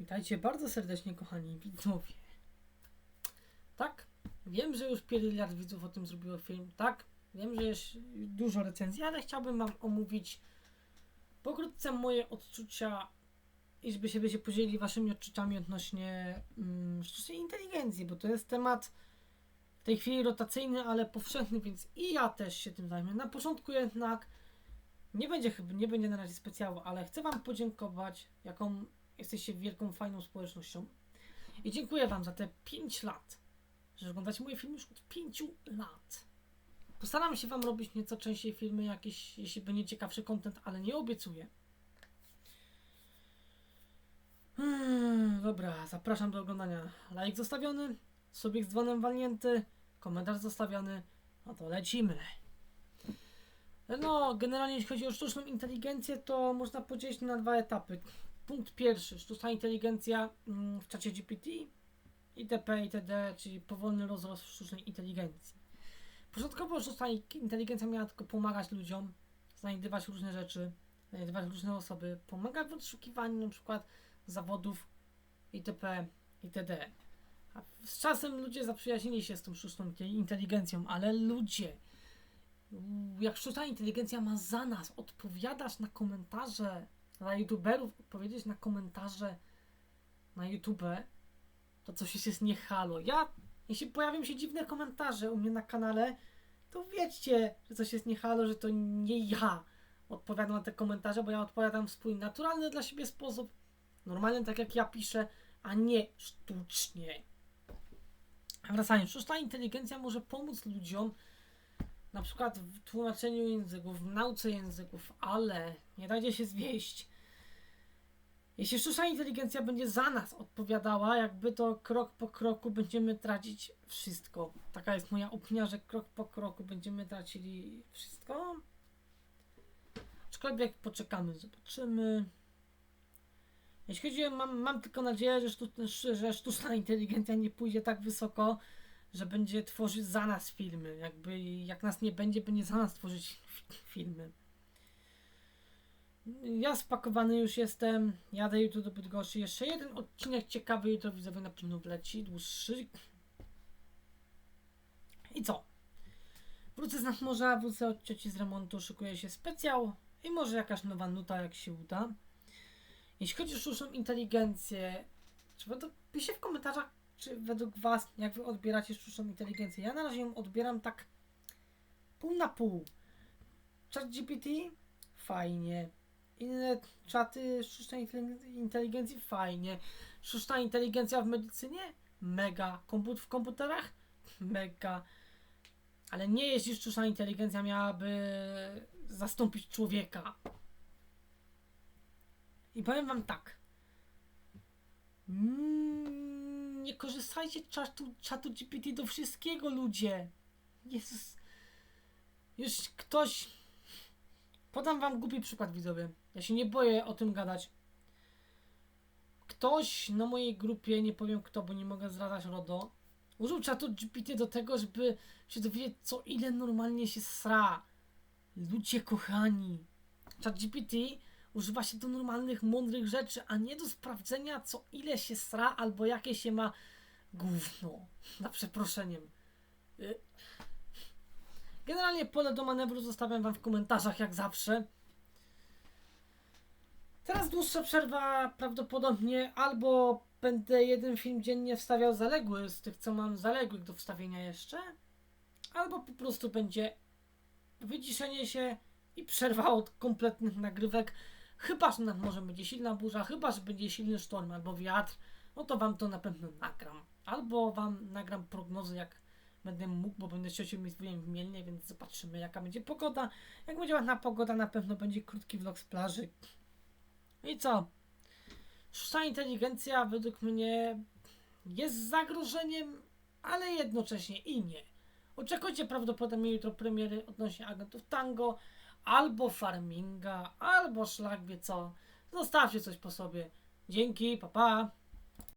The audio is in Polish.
Witajcie bardzo serdecznie, kochani widzowie. Tak, wiem, że już miliard widzów o tym zrobiło film. Tak, wiem, że jest dużo recenzji, ale chciałbym Wam omówić pokrótce moje odczucia i żeby się, by się podzielili Waszymi odczuciami odnośnie mm, sztucznej inteligencji, bo to jest temat w tej chwili rotacyjny, ale powszechny, więc i ja też się tym zajmę. Na początku jednak nie będzie chyba, nie będzie na razie specjału, ale chcę Wam podziękować, jaką jesteście wielką, fajną społecznością. I dziękuję Wam za te 5 lat, że oglądacie moje filmy już od 5 lat. Postaram się Wam robić nieco częściej filmy, jakieś, jeśli będzie ciekawszy content, ale nie obiecuję. Hmm, dobra, zapraszam do oglądania. Like zostawiony, subik z dzwonem walnięty, komentarz zostawiony. No to lecimy. No, generalnie jeśli chodzi o sztuczną inteligencję, to można podzielić na dwa etapy. Punkt pierwszy, sztuczna inteligencja mm, w czacie GPT, itp., itd., czyli powolny rozrost sztucznej inteligencji. Początkowo sztuczna inteligencja miała tylko pomagać ludziom, znajdywać różne rzeczy, znajdywać różne osoby, pomagać w odszukiwaniu na przykład zawodów, itp., itd. A z czasem ludzie zaprzyjaźnili się z tą sztuczną inteligencją, ale ludzie, jak sztuczna inteligencja ma za nas odpowiadać na komentarze dla youtuberów, odpowiedzieć na komentarze na YouTube, to coś jest nie. Ja, jeśli pojawią się dziwne komentarze u mnie na kanale, to wiedzcie, że coś jest nie że to nie ja odpowiadam na te komentarze, bo ja odpowiadam w swój naturalny dla siebie sposób, normalny tak jak ja piszę, a nie sztucznie. Wracając, sztuczna inteligencja może pomóc ludziom na przykład w tłumaczeniu języków, w nauce języków, ale nie dajcie się zwieść. Jeśli sztuczna inteligencja będzie za nas odpowiadała, jakby to krok po kroku będziemy tracić wszystko. Taka jest moja opinia, że krok po kroku będziemy tracili wszystko. Aczkolwiek poczekamy, zobaczymy. Jeśli chodzi mam, mam tylko nadzieję, że, sztu, że sztuczna inteligencja nie pójdzie tak wysoko, że będzie tworzyć za nas filmy. Jakby jak nas nie będzie, będzie za nas tworzyć filmy. Ja spakowany już jestem. Jadę jutro do Bydgoszczy. Jeszcze jeden odcinek ciekawy jutro widzowie na pewno wleci. Dłuższy. I co? Wrócę z nadmorza, wrócę od cioci z remontu, szykuje się specjał i może jakaś nowa nuta, jak się uda. Jeśli chodzi o sztuczną inteligencję, czy według, piszcie w komentarzach, czy według Was, jak Wy odbieracie sztuczną inteligencję. Ja na razie ją odbieram tak pół na pół. Chat GPT? Fajnie. Inne czaty sztucznej inteligencji? Fajnie. Sztuczna inteligencja w medycynie? Mega. Komput w komputerach? Mega. Ale nie jeśli sztuczna inteligencja miałaby zastąpić człowieka. I powiem wam tak. Mm, nie korzystajcie czatu, czatu GPT do wszystkiego, ludzie. Jezus. Już ktoś. Podam wam głupi przykład, widzowie. Ja się nie boję o tym gadać. Ktoś na mojej grupie, nie powiem kto, bo nie mogę zdradzać RODO, użył czatu GPT do tego, żeby się dowiedzieć, co ile normalnie się sra. Ludzie kochani. Chat GPT używa się do normalnych, mądrych rzeczy, a nie do sprawdzenia, co ile się sra albo jakie się ma gówno. Na przeproszeniem. Y, Generalnie pole do manewru zostawiam Wam w komentarzach, jak zawsze. Teraz dłuższa przerwa prawdopodobnie, albo będę jeden film dziennie wstawiał zaległy, z tych co mam zaległych do wstawienia jeszcze, albo po prostu będzie wyciszenie się i przerwa od kompletnych nagrywek. Chyba, że morzem będzie silna burza, chyba, że będzie silny sztorm albo wiatr, no to Wam to na pewno nagram. Albo Wam nagram prognozy, jak będę mógł, bo będę ciocią mi w Mielnie, więc zobaczymy jaka będzie pogoda. Jak będzie ładna pogoda, na pewno będzie krótki vlog z plaży. I co? Sztuczna inteligencja według mnie jest zagrożeniem, ale jednocześnie i nie. Oczekujcie prawdopodobnie jutro premiery odnośnie agentów Tango, albo Farminga, albo szlak wie co. Zostawcie coś po sobie. Dzięki, papa. Pa.